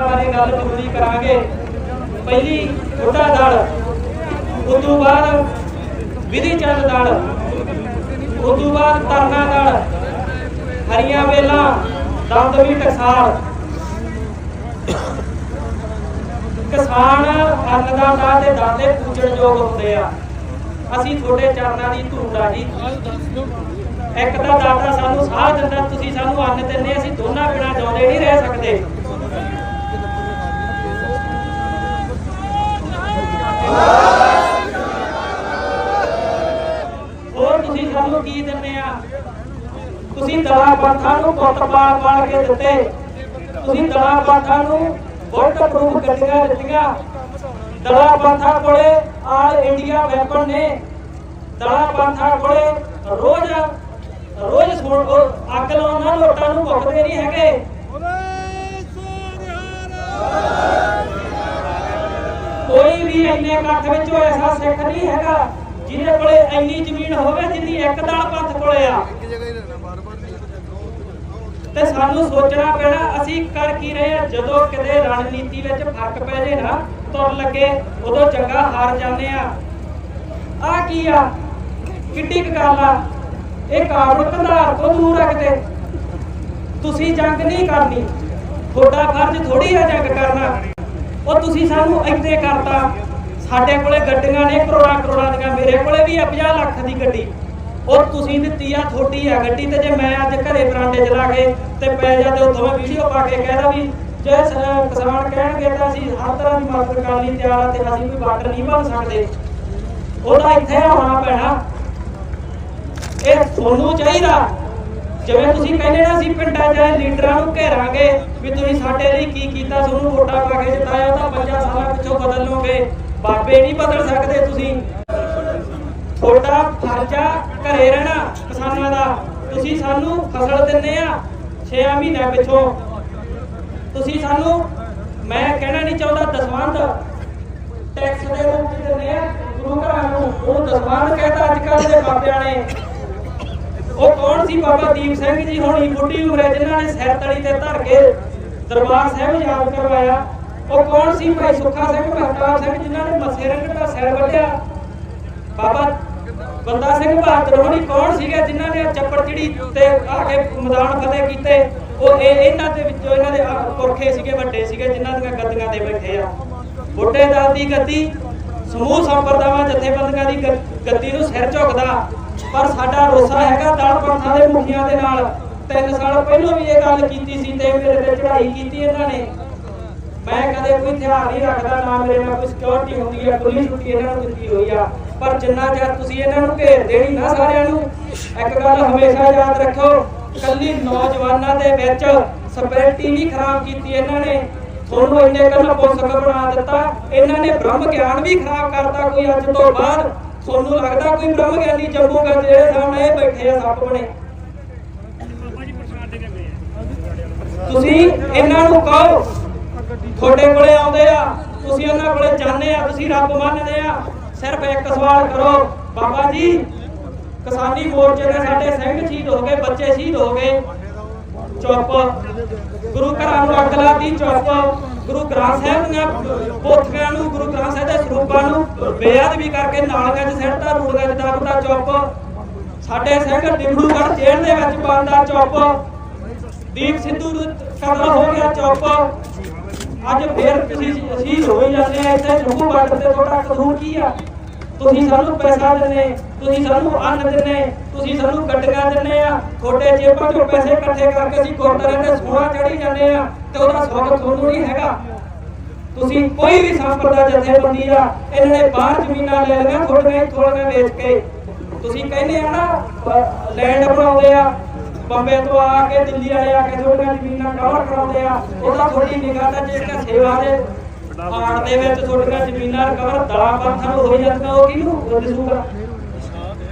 ਬਾਰੇ ਗੱਲ ਜ਼ਰੂਰੀ ਕਰਾਂਗੇ। ਪਹਿਲੀ ਬੁੱਢਾ ਦਲ ਉਸ ਤੋਂ ਬਾਅਦ ਵਿਧੀ ਚੰਦ ਦਲ ਉਸ ਤੋਂ ਬਾਅਦ ਤਰਨਾ ਦਲ, ਹਰੀਆਂ ਵੇਲਾਂ ਦਮਦਮੀ ਟਕਸਾਲ। ਕਿਸਾਨ ਅੰਨ ਦਾ ਦਾ ਤੇ ਦਾਤੇ ਪੂਜਣਯੋਗ ਹੁੰਦੇ ਆ। ਅਸੀਂ ਤੁਹਾਡੇ ਚਰਨਾਂ ਦੀ ਧੂੜ ਆ ਜੀ। ਇੱਕ ਤਾਂ ਦਾਤਾ ਸਾਨੂੰ ਸਾਹ ਦਿੰਦਾ, ਤੁਸੀਂ ਸਾਨੂੰ ਅੰਨ ਦਿੰਦੇ, ਅਸੀਂ ਦੋਨਾਂ ਬਿਨਾਂ ਜਿਉਂਦੇ ਨਹੀਂ ਰਹਿ ਸਕਦੇ ਹੋਰ ਤੁਸੀਂ ਸਾਨੂੰ ਕੀ ਦਿੰਦੇ ਆ ਤੁਸੀਂ ਦਲਾ ਪੰਥਾਂ ਨੂੰ ਪੁੱਤ ਪਾਲ ਪਾਲ ਕੇ ਦਿੱਤੇ। ਤੁਸੀਂ ਦਲਾ ਪੰਥਾਂ ਨੂੰ ਬੁਲਟ ਪ੍ਰੂਫ ਗੱਡੀਆਂ ਦਿੱਤੀਆਂ। ਦਲਾ ਪੰਥਾਂ ਕੋਲੇ ਆਲ ਇੰਡੀਆ ਵੈਪਨ ਨੇ। ਦਲਾ ਪੰਥਾਂ ਕੋਲੇ ਰੋਜ਼ ਰੋਜ਼ ਸੁਣ- ਉਹ ਅੱਗ ਲਾਉਣਾ ਲੋਟਾਂ ਨੂੰ ਭੁੱਖਦੇ ਨਹੀਂ ਹੈਗੇ। ਕੋਈ ਵੀ ਇੰਨੇ ਇਕੱਠ ਵਿੱਚ ਐਸਾ ਸਿੱਖ ਨਹੀਂ ਹੈਗਾ। ਜਿਹਦੇ ਕੋਲੇ ਇੰਨੀ ਜ਼ਮੀਨ ਹੋਵੇ ਜਿੰਨੀ ਇੱਕ ਦਲ ਪੰਥ ਕੋਲੇ ਆ। ਤੇ ਸਾਨੂੰ ਸੋਚਣਾ ਪੈਣਾ ਅਸੀਂ ਕਰ ਕੀ ਰਹੇ ਆ ਜਦੋਂ ਕਿਤੇ ਰਣਨੀਤੀ ਵਿੱਚ ਫ਼ਰਕ ਪੈ ਜੇ ਨਾ ਤੁਰ ਲੱਗੇ ਉਦੋਂ ਚੰਗਾ ਹਾਰ ਜਾਂਦੇ ਆ ਆ ਕੀ ਆ? ਕਿੱਡੀ ਕੁ ਗੱਲ ਆ? ਇਹ ਕਾਬਲ ਕੰਧਾਰ ਤੋਂ ਦੂਰ ਰੱਖਦੇ। ਤੁਸੀਂ ਜੰਗ ਨਹੀਂ ਕਰਨੀ। ਤੁਹਾਡਾ ਫਰਜ਼ ਥੋੜੀ ਆ ਜੰਗ ਕਰਨਾ। ਉਹ ਤੁਸੀਂ ਸਾਨੂੰ ਇੱਥੇ ਕਰਤਾ। ਸਾਡੇ ਕੋਲੇ ਗੱਡੀਆਂ ਨੇ ਕਰੋੜਾਂ ਕਰੋੜਾਂ ਦੀਆਂ, ਮੇਰੇ ਕੋਲੇ ਵੀ ਆ 50 ਲੱਖ ਦੀ ਗੱਡੀ। ਉਹ ਤੁਸੀਂ ਦਿੱਤੀ ਆ ਥੋੜੀ ਆ ਗੱਡੀ ਤੇ ਜੇ ਮੈਂ ਅੱਜ ਘਰੇ ਬਰਾਂਡੇ ਚ ਲਾ ਕੇ ਤੇ ਪੈ ਜਾ ਤੇ ਉੱਥੋਂ ਮੈਂ ਵੀਡੀਓ ਪਾ ਕੇ ਕਹਿਦਾ ਵੀ ਜੇ ਕਿਸਾਨ ਕਹਿਣਗੇ ਤਾਂ ਅਸੀਂ ਹਰ ਤਰ੍ਹਾਂ ਦੀ ਮਦਦ ਕਰਨ ਲਈ ਤਿਆਰ ਆ ਤੇ ਅਸੀਂ ਕੋਈ ਬਾਰਡਰ ਨਹੀਂ ਬਣ ਸਕਦੇ। ਉਹਦਾ ਇੱਥੇ ਆਉਣਾ ਪੈਣਾ। ਇਹ ਤੁਹਾਨੂੰ ਚਾਹੀਦਾ ਜਿਵੇਂ ਤੁਸੀਂ ਕਹਿੰਦੇ ਨਾ ਅਸੀਂ ਪਿੰਡਾਂ 'ਚ ਲੀਡਰਾਂ ਨੂੰ ਘੇਰਾਂਗੇ ਵੀ ਤੁਸੀਂ ਸਾਡੇ ਲਈ ਕੀ ਕੀਤਾ, ਤੁਹਾਨੂੰ ਵੋਟਾਂ ਪਾ ਕੇ ਜਿਤਾਇਆ ਤਾਂ ਪੰਜਾਂ ਸਾਲਾਂ ਪਿੱਛੋਂ ਬਦਲ ਲੋਗੇ ਬਾਬੇ ਨਹੀਂ ਬਦਲ ਸਕਦੇ ਤੁਸੀਂ। ਤੁਹਾਡਾ ਫਰਜ਼ਾ ਘਰੇ ਰਹਿਣਾ ਕਿਸਾਨਾਂ ਦਾ। ਤੁਸੀਂ ਸਾਨੂੰ ਫਸਲ ਦਿੰਦੇ ਆ 6 ਮਹੀਨਿਆਂ ਪਿੱਛੋਂ। ਤੁਸੀਂ ਸਾਨੂੰ, ਮੈਂ ਕਹਿਣਾ ਨਹੀਂ ਚਾਹੁੰਦਾ ਦਸਵੰਧ ਟੈਕਸ ਦੇ ਰੂਪ ਚ ਦਿੰਦੇ ਆ, ਗੁਰੂ ਘਰਾਂ ਨੂੰ। ਉਹ ਦਸਵੰਧ ਕਹਿੰਦਾ ਅੱਜ ਕੱਲ ਦੇ ਬਾਬਿਆਂ ਨੇ। ਉਹ ਕੌਣ ਸੀ? ਬਾਬਾ ਦੀਪ ਸਿੰਘ ਜੀ ਹੋਣੀ, ਬੁੱਢੀ ਉਮਰੇ, ਜਿਨ੍ਹਾਂ ਨੇ ਸਿਰ ਤਲੀ ਤੇ ਧਰ ਕੇ ਦਰਬਾਰ ਸਾਹਿਬ ਯਾਦ ਕਰਵਾਇਆ। ਉਹ ਕੌਣ ਸੀ? ਭਾਈ ਸੁੱਖਾ ਸਿੰਘ ਮਹਤਾਬ ਸਿੰਘ, ਜਿਨ੍ਹਾਂ ਨੇ ਮੱਸੇ ਰੰਗ ਦਾ ਸਿਰ ਵੱਢਿਆ। ਬਾਬਾ ਬੰਦਾ ਸਿੰਘ ਬਹਾਦਰ ਹੋਣੀ ਕੌਣ ਸੀਗੇ? ਜਿਨ੍ਹਾਂ ਨੇ ਚੱਪੜ ਚਿੜੀ ਤੇ ਆ ਕੇ ਮੈਦਾਨ ਫਤਿਹ ਕੀਤੇ। ਉਹ ਇਹ ਇਹਨਾਂ ਦੇ ਵਿੱਚੋਂ ਇਹਨਾਂ ਦੇ ਪੁਰਖੇ ਸੀਗੇ, ਵੱਡੇ ਸੀਗੇ, ਜਿਨ੍ਹਾਂ ਦੀਆਂ ਗੱਦੀਆਂ ਤੇ ਬੈਠੇ ਆ। ਬੁੱਢੇ ਦਾਲ ਦੀ ਗੱਦੀ ਸਮੂਹ ਸੰਪਰਦਾਵਾਂ ਜਥੇਬੰਦੀਆਂ ਦੀ ਗੱਦੀ ਨੂੰ ਸਿਰ ਝੁਕਦਾ। ਪਰ ਸਾਡਾ ਰੋਸਾ ਹੈਗਾ ਦਲ ਪੰਥਾਂ ਦੇ ਮੁਖੀਆਂ ਦੇ ਨਾਲ। ਤਿੰਨ ਸਾਲ ਪਹਿਲਾਂ ਵੀ ਇਹ ਗੱਲ ਕੀਤੀ ਸੀ ਤੇ ਮੇਰੇ ਤੇ ਚੜ੍ਹਾਈ ਕੀਤੀ ਇਹਨਾਂ ਨੇ। ਮੈਂ ਕਦੇ ਕੋਈ ਹਥਿਆਰ ਨਹੀਂ ਰੱਖਦਾ, ਨਾ ਮੇਰੇ ਨਾਲ ਕੋਈ ਸਿਕਿਉਰਿਟੀ ਹੁੰਦੀ ਹੈ ਪੁਲਿਸ ਛੁੱਟੀ ਇਹਨਾਂ ਨੂੰ ਦਿੱਤੀ ਹੋਈ ਆ। ਪਰ ਜਿੰਨਾ ਚਿਰ ਤੁਸੀਂ ਇਹਨਾਂ ਨੂੰ ਘੇਰ ਦੇਣੀ ਨਾ ਸਾਰਿਆਂ ਨੂੰ, ਇੱਕ ਗੱਲ ਹਮੇਸ਼ਾ ਯਾਦ ਰੱਖੋ ਕੱਲੀ ਨੌਜਵਾਨਾਂ ਦੇ ਵਿੱਚ ਸਪਰਿਟੀ ਨਹੀਂ ਖਰਾਬ ਕੀਤੀ ਇਹਨਾਂ ਨੇ। ਤੁਹਾਨੂੰ ਇੰਨੇ ਕੱਲਾ ਪੁਸਤਕ ਬਣਾ ਦਿੱਤਾ, ਇਹਨਾਂ ਨੇ ਬ੍ਰਹਮ ਗਿਆਨ ਵੀ ਖਰਾਬ ਕਰਤਾ ਕੋਈ ਅੱਜ ਤੋਂ ਬਾਅਦ। ਤੁਹਾਨੂੰ ਲੱਗਦਾ ਕੋਈ ਬ੍ਰਹਮ ਗਿਆਨੀ ਜੰਮੂਗਾ ਜਿਹੜੇ ਸਾਹਮਣੇ ਇਹ ਬੈਠੇ ਆ ਸੱਪ ਬਣੇ ਤੁਸੀਂ ਇਹਨਾਂ ਨੂੰ ਕਹੋ, ਤੁਹਾਡੇ ਕੋਲੇ ਆਉਂਦੇ ਆ, ਤੁਸੀਂ ਉਹਨਾਂ ਕੋਲੇ ਜਾਂਦੇ ਆ, ਤੁਸੀਂ ਰੱਬ ਮੰਨਦੇ ਆ। ਸਿਰਫ ਇੱਕ ਸਵਾਲ ਕਰੋ, ਬਾਬਾ ਜੀ, ਕਿਸਾਨੀ ਮੋਰਚੇ ਦੇ ਸਾਡੇ ਸਿੰਘ ਸ਼ਹੀਦ ਹੋ ਗਏ, ਬੱਚੇ ਸ਼ਹੀਦ ਹੋ ਗਏ। ਚੁੱਪ। ਗੁਰੂ ਘਰਾਂ ਨੂੰ ਅੱਗ ਲਾਤੀ, ਚੁੱਪ। ਗੁਰੂ ਗ੍ਰੰਥ ਸਾਹਿਬ ਦੀਆਂ ਪੋਥੀਆਂ ਨੂੰ, ਗੁਰੂ ਗ੍ਰੰਥ ਸਾਹਿਬ ਦੇ ਸਰੂਪਾਂ ਨੂੰ ਬੇਅਦਬੀ ਕਰਕੇ ਨਾਲੀਆਂ 'ਚ ਸਿੱਟਦਾ ਰੂੜੀਆਂ 'ਚ ਚੁੱਪ ਸਾਡੇ ਸਿੰਘ ਡਿਬੜੂਗੜ੍ਹ ਜੇਲ੍ਹ ਦੇ ਵਿੱਚ ਬੰਦਾ ਚੁੱਪ ਦੀਪ ਸਿੱਧੂ ਨੂੰ ਕਤਲ ਹੋ ਗਿਆ ਚੁੱਪ ਅੱਜ ਫੇਰ ਤੁਸੀਂ ਅਸੀਂ ਹੋਈ ਜਾਂਦੇ ਆ, ਇੱਥੇ ਜੰਮੂ ਬਾਰਡਰ ਤੇ ਤੁਹਾਡਾ ਕਸੂਰ ਕੀ ਆ? ਤੁਸੀਂ ਸਾਨੂੰ ਪੈਸਾ ਦਿੰਦੇ ਤੁਸੀਂ ਸਾਨੂੰ ਅੰਨ ਦਿੰਦੇ ਤੁਸੀਂ ਸਾਨੂੰ ਗੱਡੀਆਂ ਦਿੰਦੇ ਆ। ਤੁਹਾਡੇ ਜੇਬਾਂ ਚੋਂ ਪੈਸੇ ਇਕੱਠੇ ਕਰਕੇ ਅਸੀਂ ਗੁਰਦੁਆਰੇ ਤੇ ਸੋਨਾ ਚੜੀ ਜਾਂਦੇ ਆ ਤੇ ਉਹਦਾ ਸਵਾਗਤ ਤੁਹਾਨੂੰ ਨਹੀਂ ਹੈਗਾ। ਤੁਸੀਂ ਕੋਈ ਵੀ ਸੰਪਰਦਾ ਜਥੇਬੰਦੀ ਆ ਇਹਨਾਂ ਨੇ ਬਾਹਰ ਜ਼ਮੀਨਾਂ ਲੈ ਲਈਆਂ ਥੋੜੀਆਂ ਥੋੜੀਆਂ ਵੇਚ ਕੇ। ਤੁਸੀਂ ਕਹਿੰਦੇ ਆ ਨਾ ਲੈਂਡ ਬਣਾਉਂਦੇ ਆ, ਬੰਬੇ ਤੋਂ ਆ ਕੇ ਦਿੱਲੀ ਵਾਲੇ ਆ ਕੇ ਥੋੜੀਆਂ ਜ਼ਮੀਨਾਂ ਕਵਰ ਕਰਾਉਂਦੇ ਆ, ਉਹਦਾ ਥੋੜੀ ਨਿਗਾਹ ਤਾਂ ਜਿਹੜਾ ਸੇਵਾ ਦੇ ਆੜ ਦੇ ਵਿੱਚ ਥੋੜੀਆਂ ਜ਼ਮੀਨਾਂ ਕਵਰ ਦਲਾ ਪੰਥਾਂ ਨੂੰ ਹੋ ਜਾਂਦੀਆਂ ਉਹ ਕਿਹਨੂੰ ਦਿਸੂਗਾ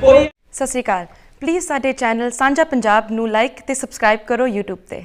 ਕੋਈ ਸਤਿ ਸ਼੍ਰੀ ਅਕਾਲ। ਪਲੀਜ਼ ਸਾਡੇ ਚੈਨਲ ਸਾਂਝਾ ਪੰਜਾਬ ਨੂੰ ਲਾਈਕ ਤੇ ਸਬਸਕ੍ਰਾਈਬ ਕਰੋ YouTube ਤੇ।